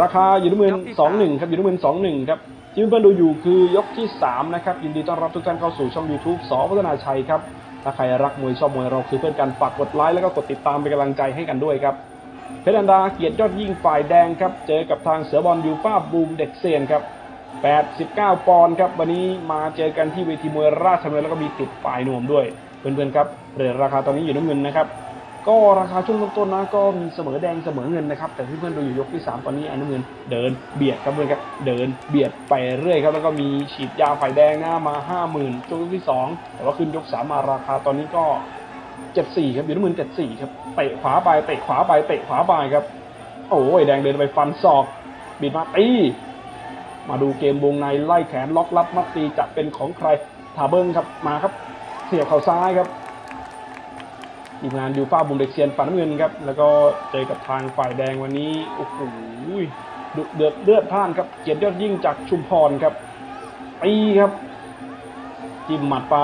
ราคาอยู่ที่หมื่นสองหนึ่งครับอยู่ที่หมื่นสองหนึ่งครับที่เพื่อนๆดูอยู่คือยกที่สามนะครับยินดีต้อนรับทุกท่านเข้าสู่ช่อง YouTube สอพัฒนาชัยครับถ้าใครรักมวยชอบมวยเราคือเพื่อนกันฝากกดไลค์แล้วก็กดติดตามเป็นกำลังใจให้กันด้วยครับเพชรอันดาเกียรติยอดยิ่งฝ่ายแดงครับเจอกับทางเสือบอลยูฟ่าบูมเด็กเซียนครับ89 ปอนด์ครับวันนี้มาเจอกันที่เวทีมวยราชดำเนินแล้วก็มีติดปลายนวมด้วยเพื่อนๆครับเรทราคาตอนนี้อยู่น้ำเงินนะครับ ก็ราคาช่วงต้นๆนะก็มีเสมอแดงเสมอเงินนะครับ แต่เพื่อนๆดูอยู่ยกที่ 3 ตอนนี้อ้น้ำเงินเดินเบียดครับเพื่อนครับเดินเบียดไปเรื่อยครับแล้วก็มีฉีดยาฝ่ายแดงนะมา 50,000ช่วงยกที่ 2 แต่ว่าขึ้นยก 3 มาราคาตอนนี้ก็ 74 ครับอยู่น้ำเงิน74 ครับเตะขวาไปเตะขวาไปเตะขวาไปครับ โอ้ยแดงเดินไปฟันศอกบิดมาตีมาดูเกมวงในไล่แขนล็อกลับมัดตีจะเป็นของใครทาเบิ้งครับมาครับ เสียบเข่าซ้ายครับ ทีมงานยูฟ่าบุมเด็กเซียนฝ่ายน้ำเงินครับ แล้วก็เจอกับทางฝ่ายแดงวันนี้ โอ้โหดุเดือดเลือดพ่านครับเกียรติยอดยิ่งจากชุมพรครับตีครับ จิ้มหมัดไป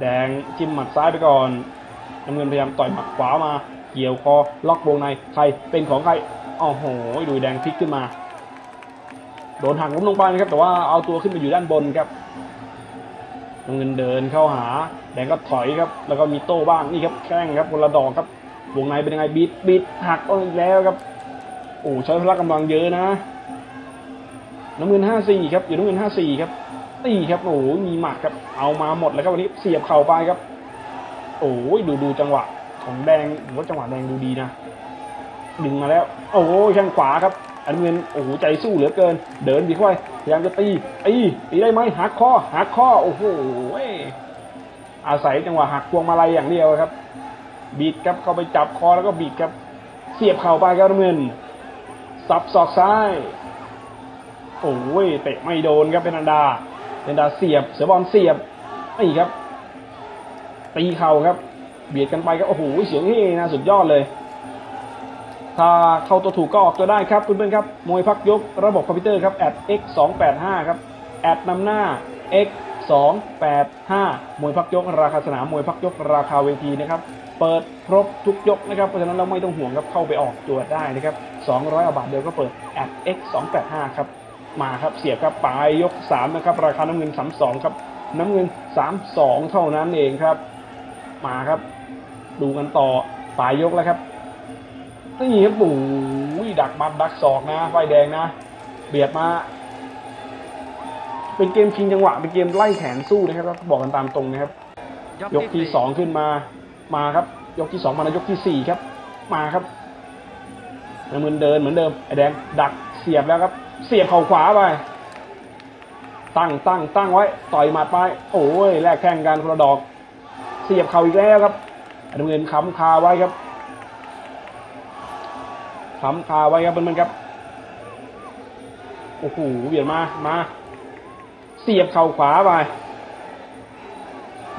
แดงจิ้มหมัดซ้ายไปก่อนน้ำเงินพยายามต่อยหมัดขวามา เกี่ยวคอล็อกวงในใครเป็นของใครโอ้โหดูแดงพลิกขึ้นมา โดนหักล้มลงไปนะครับแต่ว่าเอาตัวขึ้นไปอยู่ด้านบนครับ น้ำเงินเดินเข้าหา แดงก็ถอยครับ แล้วก็มีโต้บ้างนี่ครับแข้งครับคนละดอกครับวงในเป็นยังไงบีดบีดหักอีกแล้วครับโอ้ใช้พละกำลังเยอะนะ น้ำเงินห้าสี่ครับอยู่น้ำเงินห้าสี่ครับตีครับโอ้โหมีหมัดครับ เอามาหมดแล้วครับวันนี้เสียบเข่าไปครับ โอ้ยดูดูจังหวะของแดงผมว่าจังหวะแดงดูดีนะดึงมาแล้ว โอ้ยแข้งขวาครับ อันเงินโอ้โหใจสู้เหลือเกิน เดินดีเข้าไปพยายามจะตีตีตีได้ไหมหักข้อหักข้อโอ้โหอาศัยจังหวะหักพวงมาลัยอย่างเดียวครับ บีดครับเข้าไปจับคอแล้วก็บีดครับ เสียบเข่าไปครับน้ำเงินสับศอกซ้ายโอ้ยเตะไม่โดนครับเป็นอันดาเป็นอันดาเสียบเสือบอลเสียบนี่ครับ ตีเข่าครับ เบียดกันไปครับโอ้โหเสียงเฮนะสุดยอดเลย ถ้าเข้าตัวถูกก็ออกตัวได้ครับเพื่อนๆครับ มวยพักยกระบบคอมพิวเตอร์ครับ at x 2 8 5ครับแอดนำหน้า x 2 8 5 มวยพักยกราคาสนาม มวยพักยกราคาเวทีนะครับเปิดครบทุกยกนะครับ เพราะฉะนั้นเราไม่ต้องห่วงครับ เข้าไปออกตัวได้นะครับ 200 บาทเดียวก็เปิด at x 2 8 5ครับ มาครับ เสียบครับปลายยก 3 นะครับ ราคาน้ำเงิน 32 ครับ น้ำเงิน 32 เท่านั้นเองครับ มาครับ ดูกันต่อปลายยกแล้วครับ นี่ครับปู่ดักมัดดักศอกนะไฟแดงนะ เบียดมา เป็นเกมชิงจังหวะ เป็นเกมไล่แขนสู้นะครับก็บอกกันตามตรงนะครับ ยกที่สองขึ้นมา มาครับ ยกที่สองมาแล้วยกที่สี่ครับ มาครับน้ำเงินเดินเหมือนเดิมไอแดงดักเสียบแล้วครับ เสียบเข่าขวาไปตั้งตั้งตั้งไว้ ต่อยหมัดไป โอ้ยแลกแข่งกันคนละดอก เสียบเข่าอีกแล้วครับน้ำเงินค้ำคาไว้ครับ ค้ำคาไว้ครับเพื่อนๆครับ โอ้โหเบียดมา มา เสียบเข่าขวาไป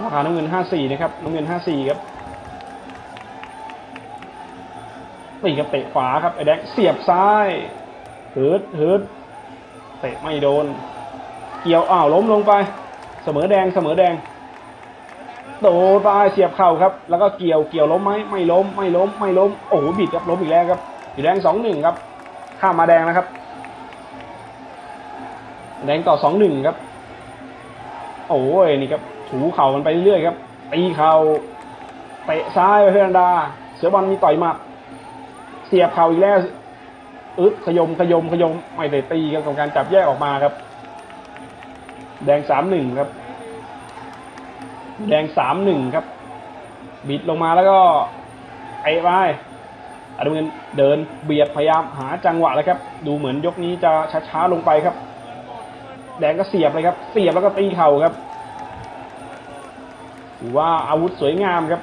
ราคาน้ำเงินห้าสี่นะครับน้ำเงินห้าสี่ครับตีกับเตะขวาครับไอ้แดงเสียบซ้ายหืดหืดเตะไม่โดน เกี่ยวอ้าวล้มลงไป เสมอแดงเสมอแดงโดนไปเสียบเข่าครับ แล้วก็เกี่ยวเกี่ยวล้มไหมไม่ล้มไม่ล้มไม่ล้มโอ้โหบิดครับล้มอีกแล้วครับ สีแดงสองหนึ่งครับ ข้ามมาแดงนะครับ แดงต่อสองหนึ่งครับ โอ้ยนี่ครับถูเข่ามันไปเรื่อยครับตีเข่าเตะซ้ายไปเพื่อนดา เสือบอลมีต่อยหมัดเสียบเข่าอีกแล้วอึดขยมขยมขยมไม่ได้ตีครับกับการจับแยกออกมาครับ แดงสามหนึ่งครับ แดงสามหนึ่งครับ บิดลงมาแล้วก็ไอ้ไป อาดูเงินเดินเบียดพยายามหาจังหวะแล้วครับ ดูเหมือนยกนี้จะช้าๆลงไปครับ แดงก็เสียบเลยครับ เสียบแล้วก็ตีเข่าครับถือว่าอาวุธสวยงามครับ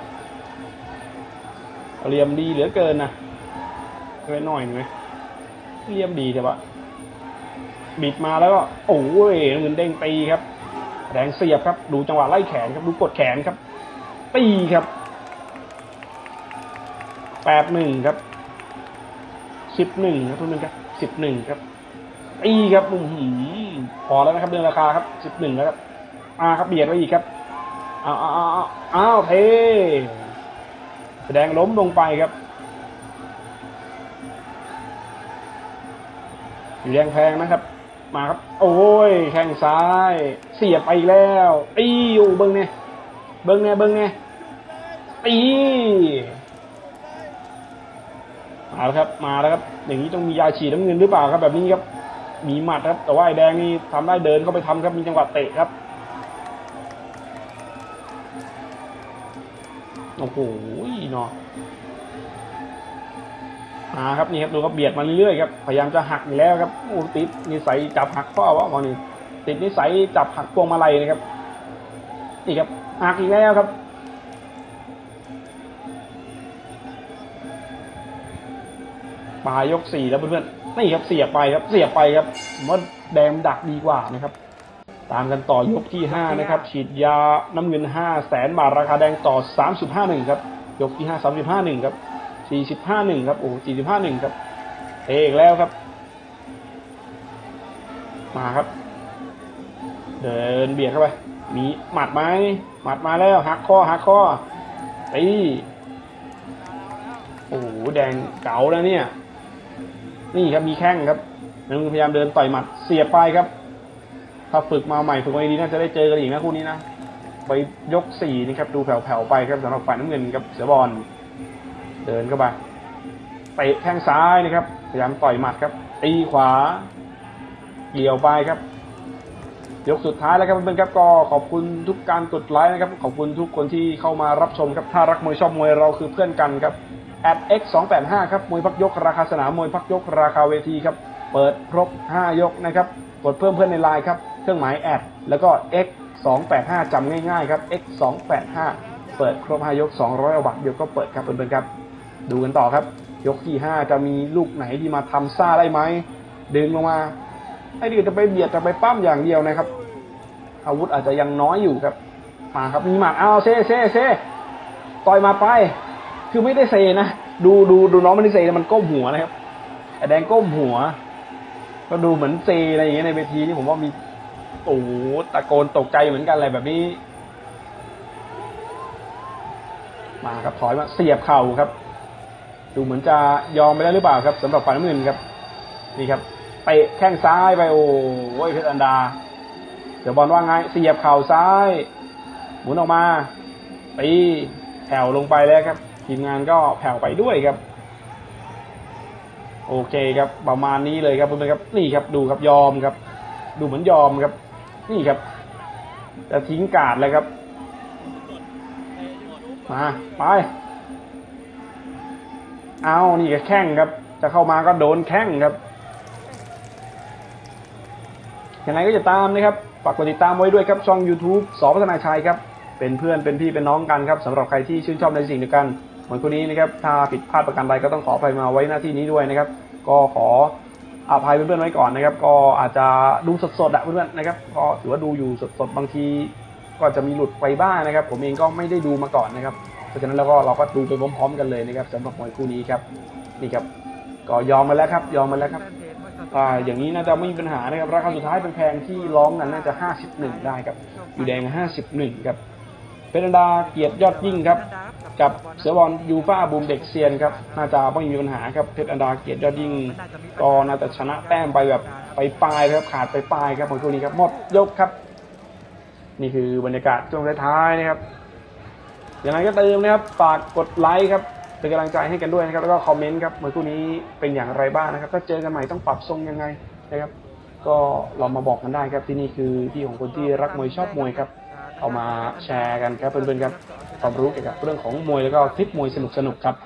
เหลี่ยมดีเหลือเกินนะเกินหน่อยหนึ่งไหมเหลี่ยมดีแต่ว่าบิดมาแล้วก็โอ้ยเงินเด้งตีครับแดงเสียบครับ ดูจังหวะไล่แขนครับ ดูกดแขนครับ ตีครับ แปดหนึ่งครับสิบหนึ่งครับทุกท่านครับสิบหนึ่งครับตีครับอือหือพอแล้วนะครับเรื่องราคาครับสิบหนึ่งแล้วครับมาครับเบียดไว้อีกครับอ้าวอ้าวอ้าวเทแสดงล้มลงไปครับอยู่แดงแพงนะครับ มาครับ โอ้ยแข้งซ้าย เสียบไปอีกแล้วตีอยู่เบิ้งเนี่ยเบิ้งเนี่ยเบิ้งเนี่ยอี มาแล้วครับมาแล้วครับอย่างนี้ต้องมียาฉีดน้ำเงินหรือเปล่าครับ แบบนี้ครับมีหมัดครับ แต่ว่าไอ้แดงนี่ทำได้เดินเข้าไปทำครับมีจังหวะเตะครับโอ้โหเนาะมาครับนี่ครับดูครับเบียดมาเรื่อยๆครับพยายามจะหักอีกแล้วครับโอ้ติดนิสัยจับหักข้อวะมอนี่ติดนิสัยจับหักพวงมาลัยนะครับนี่ครับหักอีกแล้วครับ ปลายยกสี่แล้วเพื่อนๆนี่ครับเสียบไปครับเสียบไปครับผมว่าแดงดักดีกว่านะครับ ตามกันต่อยกที่ห้านะครับ ฉีดยาน้ำเงินห้าแสนบาทราคาแดงต่อสามสิบห้าหนึ่งครับ ยกที่ห้าสามสิบห้าหนึ่งครับสี่สิบห้าหนึ่งครับโอ้สี่สิบห้าหนึ่งครับเอกแล้วครับ มาครับ เดินเบียดเข้าไป มีหมัดไหมหมัดมาแล้วหักคอหักคอตีโอ้โหแดงเก๋าแล้วเนี่ย นี่ครับมีแข้งครับน้ำเงินพยายามเดินต่อยหมัดเสียบไปครับ ถ้าฝึกมาใหม่ฝึกมาดีน่าจะได้เจอกันอีกนะคู่นี้นะไปยกสี่นี่ครับดูแผ่วๆไปครับสำหรับฝ่ายน้ำเงินครับเสือบอลเดินเข้าไปเตะแข้งซ้ายนะครับ พยายามต่อยหมัดครับตีขวาเกี่ยวไปครับยกสุดท้ายแล้วครับเพื่อนๆครับก็ขอบคุณทุกการกดไลค์นะครับ ขอบคุณทุกคนที่เข้ามารับชมครับถ้ารักมวยชอบมวยเราคือเพื่อนกันครับ at x 2 8 5ครับมวยพักยกราคาสนามมวยพักยกราคาเวทีครับ เปิดครบ 5 ยกนะครับ กดเพิ่มเพื่อนในไลน์ครับ เครื่องหมายแอด แล้วก็ x 2 8 5จำง่ายๆครับ x 2 8 5เปิดครบ 5 ยก 200เอาบัตรเดียวก็เปิดครับเพื่อนๆครับ ดูกันต่อครับ ยกที่ 5 จะมีลูกไหนที่มาทำซ่าได้ไหมดึงลงมาไอ้นี่จะไปเบียดจะไปปั้มอย่างเดียวนะครับ อาวุธอาจจะยังน้อยอยู่ครับ มาครับมีหมัดเอาวเซ่เซ่เซ่ต่อยมาไป คือไม่ได้เซนะ ดูดูดูน้องไม่ได้เซนะมันก้มหัวนะครับไอแดงก้มหัว ก็ดูเหมือนเซอะไรอย่างเงี้ยในเวทีนี่ผมว่ามีโอ้โหตะโกนตกใจเหมือนกันอะไรแบบนี้ มาครับถอยมาเสียบเข่าครับ ดูเหมือนจะยอมไปแล้วหรือเปล่าครับสำหรับฝ่ายน้ำเงินครับ นี่ครับเตะแข้งซ้ายไปโอ้ยเพชรอันดาเดี๋ยวบอลว่าไงเสียบเข่าซ้าย หมุนออกมาตีแผ่วลงไปแล้วครับ ทีมงานก็แผ่วไปด้วยครับ โอเคครับประมาณนี้เลยครับเพื่อนๆครับนี่ครับดูครับยอมครับ ดูเหมือนยอมครับ นี่ครับ จะทิ้งกาดเลยครับมาไปเอานี่ก็แข้งครับ จะเข้ามาก็โดนแข้งครับยังไงก็จะตามนะครับฝากกดติดตามไว้ด้วยครับช่อง YouTube สอพัฒนาชัยครับ เป็นเพื่อนเป็นพี่เป็นน้องกันครับสำหรับใครที่ชื่นชอบในสิ่งเดียวกัน เหมือนคนนี้นะครับถ้าผิดพลาดประการใดก็ต้องขออภัยมาไว้หน้าที่นี้ด้วยนะครับ ก็ขออภัยเพื่อนๆไว้ก่อนนะครับ ก็อาจจะดูสดๆอะเพื่อนๆนะครับ ก็ถือว่าดูอยู่สดๆบางที ก็จะมีหลุดไปบ้างนะครับ ผมเองก็ไม่ได้ดูมาก่อนนะครับเพราะฉะนั้นแล้วก็เราก็ดูไปพร้อมๆ กันเลยนะครับสำหรับมวยคู่นี้ครับนี่ครับก็ยอมมาแล้วครับ ยอมมาแล้วครับอ่าอย่างนี้น่าจะไม่มีปัญหานะครับราคาสุดท้ายเป็นแพงที่ร้องนั้นน่าจะ 51 ได้ครับอยู่แดง 51 ครับ เป็นอันดาเกียรติยอดยิ่งครับ กับเสือบอลยูฟ่าบูมเด็กเซียนครับน่าจะไม่มีปัญหาครับเพชรอันดาเกียรติยอดยิ่งก็น่าจะชนะแต้มไปแบบไปปลายครับขาดไปปลายครับของคู่นี้ครับหมดยกครับ นี่คือบรรยากาศช่วงท้ายๆนะครับอย่างไรก็เติมนะครับฝากกดไลค์ครับเป็นกำลังใจให้กันด้วยนะครับแล้วก็คอมเมนต์ครับเมื่อคู่นี้เป็นอย่างไรบ้างนะครับ ถ้าเจอกันใหม่ต้องปรับทรงยังไงนะครับ ก็ลองมาบอกกันได้ครับที่นี่คือที่ของคนที่รักมวยชอบมวยครับ เอามาแชร์กันครับเพื่อนๆครับความรู้เกี่ยวกับเรื่องของมวยแล้วก็คลิปมวยสนุกๆครับ